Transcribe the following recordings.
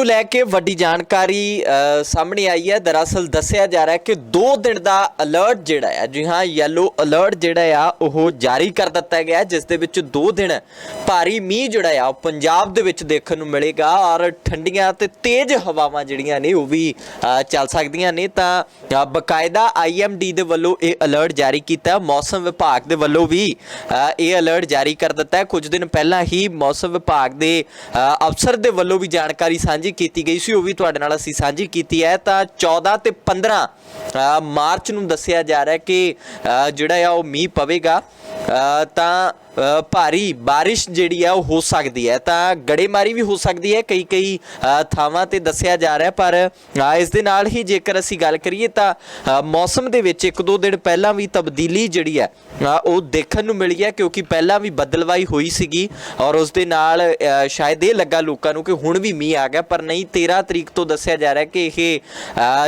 ਨੂੰ ਲੈ ਕੇ ਵੱਡੀ ਜਾਣਕਾਰੀ ਸਾਹਮਣੇ ਆਈ ਹੈ। ਦਰਅਸਲ ਦੱਸਿਆ ਜਾ ਰਿਹਾ ਹੈ ਕਿ 2 ਦਿਨ ਦਾ ਅਲਰਟ ਜਿਹੜਾ ਹੈ ਜੀ ਹਾਂ ਯੈਲੋ ਅਲਰਟ ਜਿਹੜਾ ਆ ਉਹ ਜਾਰੀ ਕਰ ਦਿੱਤਾ ਗਿਆ ਜਿਸ ਦੇ ਵਿੱਚ 2 ਦਿਨ ਭਾਰੀ ਮੀਂਹ ਜਿਹੜਾ ਆ ਉਹ ਪੰਜਾਬ ਦੇ ਵਿੱਚ ਦੇਖਣ ਨੂੰ ਮਿਲੇਗਾ ਔਰ ਠੰਡੀਆਂ ਤੇ ਤੇਜ਼ ਹਵਾਵਾਂ ਜਿਹੜੀਆਂ ਨੇ ਉਹ ਵੀ ਚੱਲ ਸਕਦੀਆਂ ਨੇ। ਤਾਂ ਅ, ਬਕਾਇਦਾ ਆਈਐਮਡੀ ਦੇ ਵੱਲੋਂ ਇਹ ਅਲਰਟ ਜਾਰੀ ਕੀਤਾ। ਮੌਸਮ ਵਿਭਾਗ ਦੇ ਵੱਲੋਂ ਵੀ ਇਹ ਅਲਰਟ ਜਾਰੀ ਕਰ ਦਿੱਤਾ ਹੈ। ਕੁਝ ਦਿਨ ਪਹਿਲਾਂ ਹੀ ਮੌਸਮ ਵਿਭਾਗ ਦੇ ਅਫਸਰ ਦੇ ਵੱਲੋਂ ਵੀ ਜਾਣਕਾਰੀ ਸਾਂਝੀ ਕੀਤੀ ਗਈ ਸੀ ਉਹ ਵੀ ਤੁਹਾਡੇ ਨਾਲ ਅਸੀਂ ਸਾਂਝੀ ਕੀਤੀ ਹੈ। ਤਾਂ 14 ਤੇ 15 ਅ, ਮਾਰਚ ਨੂੰ ਦੱਸਿਆ ਜਾ ਰਿਹਾ ਕਿ ਅ, ਜਿਹੜਾ ਆ ਉਹ ਮੀਂਹ ਪਵੇਗਾ। ਤਾਂ ਭਾਰੀ ਬਾਰਿਸ਼ ਜਿਹੜੀ ਆ, ਉਹ ਹੋ ਸਕਦੀ ਹੈ। ਤਾਂ ਗੜੇਮਾਰੀ ਵੀ ਹੋ ਸਕਦੀ ਹੈ ਕਈ ਕਈ ਥਾਵਾਂ ਤੇ ਦੱਸਿਆ ਜਾ ਰਿਹਾ, ਪਰ ਇਸ ਦੇ ਨਾਲ ਹੀ ਜੇਕਰ ਅਸੀਂ ਗੱਲ ਕਰੀਏ ਤਾਂ ਮੌਸਮ ਦੇ ਵਿੱਚ ਇੱਕ ਦੋ ਦਿਨ ਪਹਿਲਾਂ ਵੀ ਤਬਦੀਲੀ ਜਿਹੜੀ ਹੈ ਉਹ ਦੇਖਣ ਨੂੰ ਮਿਲੀ ਹੈ, ਕਿਉਂਕਿ ਪਹਿਲਾਂ ਵੀ ਬਦਲਵਾਈ ਹੋਈ ਸੀਗੀ ਔਰ ਉਸ ਦੇ ਨਾਲ ਸ਼ਾਇਦ ਇਹ ਲੱਗਾ ਲੋਕਾਂ ਨੂੰ ਕਿ ਹੁਣ ਵੀ ਮੀਂਹ ਆ ਗਿਆ, ਪਰ ਨਹੀਂ 13 ਤਰੀਕ ਤੋਂ ਦੱਸਿਆ ਜਾ ਰਿਹਾ ਕਿ ਇਹ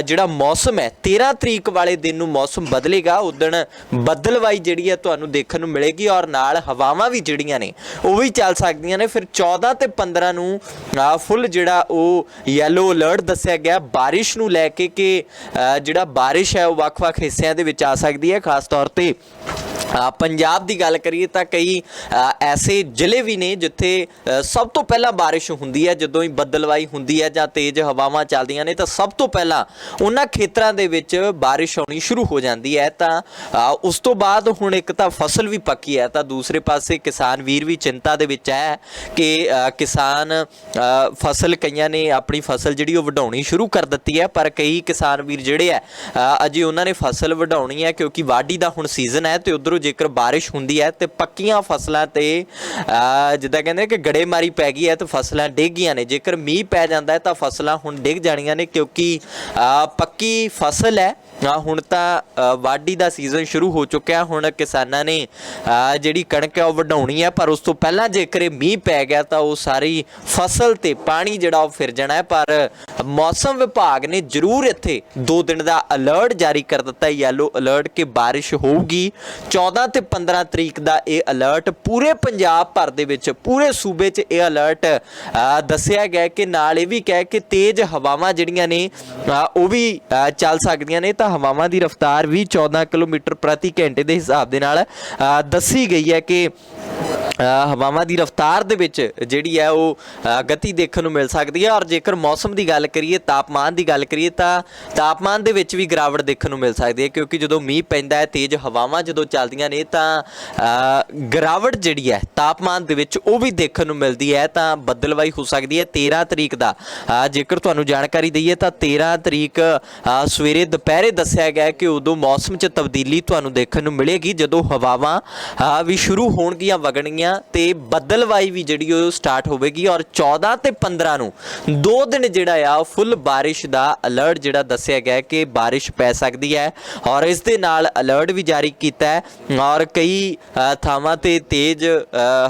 ਜਿਹੜਾ ਮੌਸਮ ਹੈ 13 ਤਰੀਕ ਵਾਲੇ ਦਿਨ ਨੂੰ ਮੌਸਮ ਬਦਲੇਗਾ। ਉਦਣ ਬਦਲਵਾਈ ਜਿਹੜੀ ਹੈ, ਤੁਹਾਨੂੰ ਦੇਖਣ ਨੂੰ ਮਿਲੇਗੀ ਔਰ ਨਾਲ ਹਵਾਵਾਂ ਵੀ ਜਿਹੜੀਆਂ ਨੇ, ਉਹ ਵੀ ਚੱਲ ਸਕਦੀਆਂ ਨੇ। ਫਿਰ 14 ਤੇ 15 ਨੂੰ ਫੁੱਲ ਜਿਹੜਾ ਉਹ ਯੈਲੋ ਅਲਰਟ ਦੱਸਿਆ ਗਿਆ। ਬਾਰਿਸ਼ ਨੂੰ ਲੈ ਕੇ ਕਿ ਜਿਹੜਾ ਬਾਰਿਸ਼ ਹੈ, ਉਹ ਵੱਖ-ਵੱਖ ਹਿੱਸਿਆਂ ਦੇ ਵਿੱਚ ਆ ਸਕਦੀ ਹੈ। ਖਾਸ ਤੌਰ ਤੇ ਪੰਜਾਬ ਦੀ ਗੱਲ ਕਰੀਏ ਤਾਂ ਕਈ ਐਸੇ ਜ਼ਿਲ੍ਹੇ ਵੀ ਨੇ ਜਿੱਥੇ ਸਭ ਤੋਂ ਪਹਿਲਾਂ ਬਾਰਿਸ਼ ਹੁੰਦੀ ਹੈ, ਜਦੋਂ ਹੀ ਬੱਦਲਵਾਈ ਹੁੰਦੀ ਹੈ ਜਾਂ ਤੇਜ਼ ਹਵਾਵਾਂ ਚੱਲਦੀਆਂ ਨੇ ਤਾਂ ਸਭ ਤੋਂ ਪਹਿਲਾਂ ਉਹਨਾਂ ਖੇਤਰਾਂ ਦੇ ਵਿੱਚ ਬਾਰਿਸ਼ ਆਉਣੀ ਸ਼ੁਰੂ ਹੋ ਜਾਂਦੀ ਹੈ। ਤਾਂ ਉਸ ਤੋਂ ਬਾਅਦ ਹੁਣ ਇੱਕ ਤਾਂ ਫਸਲ ਵੀ ਪੱਕੀ ਹੈ, ਤਾਂ ਦੂਸਰੇ ਪਾਸੇ ਕਿਸਾਨ ਵੀਰ ਵੀ ਚਿੰਤਾ ਦੇ ਵਿੱਚ ਹੈ ਕਿ ਕਿਸਾਨ ਫਸਲ ਕਈਆਂ ਨੇ ਆਪਣੀ ਫਸਲ ਜਿਹੜੀ ਉਹ ਵਢਾਉਣੀ ਸ਼ੁਰੂ ਕਰ ਦਿੱਤੀ ਹੈ, ਪਰ ਕਈ ਕਿਸਾਨ ਵੀਰ ਜਿਹੜੇ ਹੈ ਅਜੇ ਉਹਨਾਂ ਨੇ ਫਸਲ ਵਢਾਉਣੀ ਹੈ ਕਿਉਂਕਿ ਵਾਢੀ ਦਾ ਹੁਣ ਸੀਜ਼ਨ ਹੈ ਤੇ ਉਧਰੋਂ ਜੇਕਰ ਬਾਰਿਸ਼ ਹੁੰਦੀ ਹੈ ਤੇ ਪੱਕੀਆਂ ਫਸਲਾਂ ਤੇ ਅ, ਜਿੱਦਾਂ ਕਹਿੰਦੇ ਕਿ ਗੜੇਮਾਰੀ ਪੈ ਗਈ ਹੈ ਤੇ ਫਸਲਾਂ ਡਿੱਗ ਗਈਆਂ ਨੇ। ਜੇਕਰ ਮੀਂਹ ਪੈ ਜਾਂਦਾ ਹੈ ਤਾਂ ਫਸਲਾਂ ਹੁਣ ਡਿੱਗ ਜਾਣੀਆਂ ਨੇ ਕਿਉਂਕਿ ਅ, ਪੱਕੀ ਫਸਲ ਹੈ। ਹੁਣ ਤਾਂ ਵਾਢੀ ਦਾ ਸੀਜ਼ਨ ਸ਼ੁਰੂ ਹੋ ਚੁੱਕਿਆ। ਹੁਣ ਕਿਸਾਨਾਂ ਨੇ ਅ, ਜਿਹੜੀ ਕਣਕ ਹੈ ਉਹ ਵਢਾਉਣੀ ਹੈ। ਪਰ ਉਸ ਤੋਂ ਪਹਿਲਾਂ ਜੇਕਰ ਇਹ ਮੀਂਹ ਪੈ ਗਿਆ ਤਾਂ ਉਹ ਸਾਰੀ ਫਸਲ ਤੇ ਪਾਣੀ ਜਿਹੜਾ ਉਹ ਫਿਰ ਜਾਣਾ ਹੈ। ਪਰ ਮੌਸਮ ਵਿਭਾਗ ਨੇ ਜ਼ਰੂਰ ਇੱਥੇ 2 ਦਿਨ ਦਾ ਅਲਰਟ ਜਾਰੀ ਕਰ ਦਿੱਤਾ। ਹੈ ਯੈਲੋ ਅਲਰਟ ਕਿ ਬਾਰਿਸ਼ ਹੋਊਗੀ। 14 ਤੇ 15 ਤਰੀਕ ਦਾ ਇਹ ਅਲਰਟ ਪੂਰੇ ਪੰਜਾਬ ਭਰ ਦੇ ਵਿੱਚ, ਪੂਰੇ ਸੂਬੇ 'ਚ ਇਹ ਅਲਰਟ ਦੱਸਿਆ ਗਿਆ ਕਿ ਨਾਲ ਇਹ ਵੀ ਕਹਿ ਕਿ ਤੇਜ਼ ਹਵਾਵਾਂ ਜਿਹੜੀਆਂ ਨੇ ਉਹ ਵੀ ਚੱਲ ਸਕਦੀਆਂ ਨੇ। ਤਾਂ ਹਵਾਵਾਂ ਦੀ ਰਫ਼ਤਾਰ ਵੀ 14 ਕਿਲੋਮੀਟਰ ਪ੍ਰਤੀ ਘੰਟੇ ਦੇ ਹਿਸਾਬ ਦੇ ਨਾਲ ਦੱਸੀ ਗਈ ਹੈ ਕਿ ਹਵਾਵਾਂ ਦੀ ਰਫ਼ਤਾਰ ਦੇ ਵਿੱਚ ਜਿਹੜੀ ਹੈ ਉਹ ਗਤੀ ਦੇਖਣ ਨੂੰ ਮਿਲ ਸਕਦੀ ਹੈ ਔਰ ਜੇਕਰ ਮੌਸਮ ਦੀ ਗੱਲ ਕਰੀਏ, ਤਾਪਮਾਨ ਦੀ ਗੱਲ ਕਰੀਏ ਤਾਂ ਤਾਪਮਾਨ ਦੇ ਵਿੱਚ ਵੀ ਗਿਰਾਵਟ ਦੇਖਣ ਨੂੰ ਮਿਲ ਸਕਦੀ ਹੈ ਕਿਉਂਕਿ ਜਦੋਂ ਮੀਂਹ ਪੈਂਦਾ ਹੈ, ਤੇਜ਼ ਹਵਾਵਾਂ ਜਦੋਂ ਚੱਲਦੀਆਂ ਨੇ ਤਾਂ ਗਿਰਾਵਟ ਜਿਹੜੀ ਹੈ ਤਾਪਮਾਨ ਦੇ ਵਿੱਚ ਉਹ ਵੀ ਦੇਖਣ ਨੂੰ ਮਿਲਦੀ ਹੈ ਤਾਂ ਬੱਦਲਵਾਈ ਹੋ ਸਕਦੀ ਹੈ। 13 ਤਰੀਕ ਦਾ ਜੇਕਰ ਤੁਹਾਨੂੰ ਜਾਣਕਾਰੀ ਦਈਏ ਤਾਂ 13 ਤਰੀਕ ਸਵੇਰੇ ਦੁਪਹਿਰੇ ਦੱਸਿਆ ਗਿਆ ਕਿ ਉਦੋਂ ਮੌਸਮ 'ਚ ਤਬਦੀਲੀ ਤੁਹਾਨੂੰ ਦੇਖਣ ਨੂੰ ਮਿਲੇਗੀ। ਜਦੋਂ ਹਵਾਵਾਂ ਵੀ ਸ਼ੁਰੂ ਹੋਣਗੀਆਂ, ਵਗਣਗੀਆਂ ਤੇ ਬੱਦਲਵਾਈ ਵੀ ਜਿਹੜੀ ਉਹ ਸਟਾਰਟ ਹੋਵੇਗੀ ਔਰ 14 ਤੇ 15 ਨੂੰ ਦੋ ਦਿਨ ਜਿਹੜਾ ਆ ਫੁੱਲ ਬਾਰਿਸ਼ ਦਾ ਅਲਰਟ ਜਿਹੜਾ ਦੱਸਿਆ ਗਿਆ ਕਿ ਬਾਰਿਸ਼ ਪੈ ਸਕਦੀ ਹੈ ਔਰ ਇਸ ਦੇ ਨਾਲ ਅਲਰਟ ਵੀ ਜਾਰੀ ਕੀਤਾ ਹੈ ਔਰ ਕਈ ਥਾਵਾਂ ਤੇ ਤੇਜ਼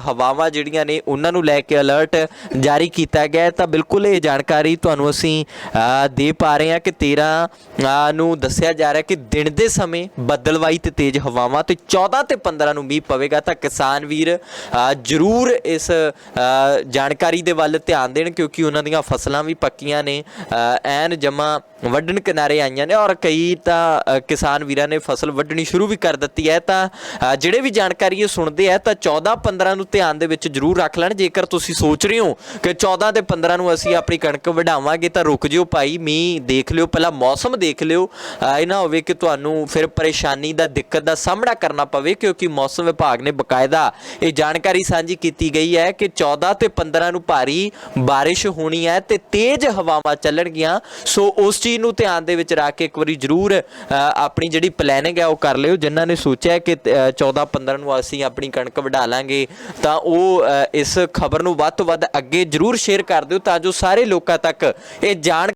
ਹਵਾਵਾਂ ਜਿਹੜੀਆਂ ਨੇ ਉਹਨਾਂ ਨੂੰ ਲੈ ਕੇ ਅਲਰਟ ਜਾਰੀ ਕੀਤਾ ਗਿਆ ਤਾਂ ਬਿਲਕੁਲ ਇਹ ਜਾਣਕਾਰੀ ਤੁਹਾਨੂੰ ਅਸੀਂ ਅ, ਦੇ ਪਾ ਰਹੇ ਹਾਂ ਕਿ 13 ਨੂੰ ਦੱਸਿਆ ਜਾ ਰਿਹਾ ਕਿ ਦਿਨ ਦੇ ਸਮੇਂ ਬੱਦਲਵਾਈ ਤੇ ਤੇਜ਼ ਹਵਾਵਾਂ ਤੇ 14 ਤੇ 15 ਨੂੰ ਮੀਂਹ ਪਵੇਗਾ। ਤਾਂ ਕਿਸਾਨ ਵੀਰ ਜ਼ਰੂਰ ਇਸ ਜਾਣਕਾਰੀ ਦੇ ਵੱਲ ਧਿਆਨ ਦੇਣ ਕਿਉਂਕਿ ਉਹਨਾਂ ਦੀਆਂ ਫਸਲਾਂ ਵੀ ਪੱਕੀਆਂ ਨੇ। ਐਨ ਜਮਾ ਵੱਢਣ ਕਿਨਾਰੇ ਆਈਆਂ ਨੇ ਔਰ ਕਈ ਤਾਂ ਕਿਸਾਨ ਵੀਰਾਂ ਨੇ ਫਸਲ ਵੱਢਣੀ ਸ਼ੁਰੂ ਵੀ ਕਰ ਦਿੱਤੀ ਹੈ। ਤਾਂ ਜਿਹੜੇ ਵੀ ਜਾਣਕਾਰੀ ਇਹ ਸੁਣਦੇ ਆ, ਤਾਂ 14 15 ਨੂੰ ਧਿਆਨ ਦੇ ਵਿੱਚ ਜ਼ਰੂਰ ਰੱਖ ਲੈਣ। ਜੇਕਰ ਤੁਸੀਂ ਸੋਚ ਰਹੇ ਹੋ ਕਿ 14 ਤੇ 15 ਨੂੰ ਅਸੀਂ ਆਪਣੀ ਕਣਕ ਵਢਾਵਾਂਗੇ, ਤਾਂ ਰੁਕ ਜਿਓ ਭਾਈ, ਮੀਂਹ ਦੇਖ ਲਿਓ, ਪਹਿਲਾਂ ਮੌਸਮ ਦੇਖ ਲਿਓ। ਇਹ ਨਾ ਹੋਵੇ ਕਿ ਤੁਹਾਨੂੰ ਫਿਰ ਪਰੇਸ਼ਾਨੀ ਦਾ, ਦਿੱਕਤ ਦਾ ਸਾਹਮਣਾ ਕਰਨਾ ਪਵੇ, ਕਿਉਂਕਿ ਮੌਸਮ ਵਿਭਾਗ ਨੇ ਬਕਾਇਦਾ ਇਹ ਜਾਣਕਾਰੀ ਸਾਂਝੀ ਕੀਤੀ ਗਈ ਹੈ ਕਿ 14 ਤੇ 15 ਨੂੰ ਭਾਰੀ ਬਾਰਿਸ਼ ਹੋਣੀ ਹੈ ਤੇ ਤੇਜ਼ ਹਵਾਵਾਂ ਚੱਲਣਗੀਆਂ। ਸੋ ਉਸ ਚੀਜ਼ ਨੂੰ ਧਿਆਨ ਦੇ ਵਿੱਚ ਰੱਖ ਕੇ ਇੱਕ ਵਾਰੀ ਜ਼ਰੂਰ ਅ, ਆਪਣੀ ਜਿਹੜੀ ਪਲੈਨਿੰਗ ਹੈ ਉਹ ਕਰ ਲਿਓ। ਜਿਨ੍ਹਾਂ ਨੇ ਸੋਚਿਆ ਕਿ 14 15 ਨੂੰ ਅਸੀਂ ਆਪਣੀ ਕਣਕ ਵਢਾ ਲਾਂਗੇ ਤਾਂ ਉਹ ਅ, ਇਸ ਖਬਰ ਨੂੰ ਵੱਧ ਤੋਂ ਵੱਧ ਅੱਗੇ ਜ਼ਰੂਰ ਸ਼ੇਅਰ ਕਰ ਦਿਓ ਤਾਂ ਜੋ ਸਾਰੇ ਲੋਕਾਂ ਤੱਕ ਇਹ ਜਾਣ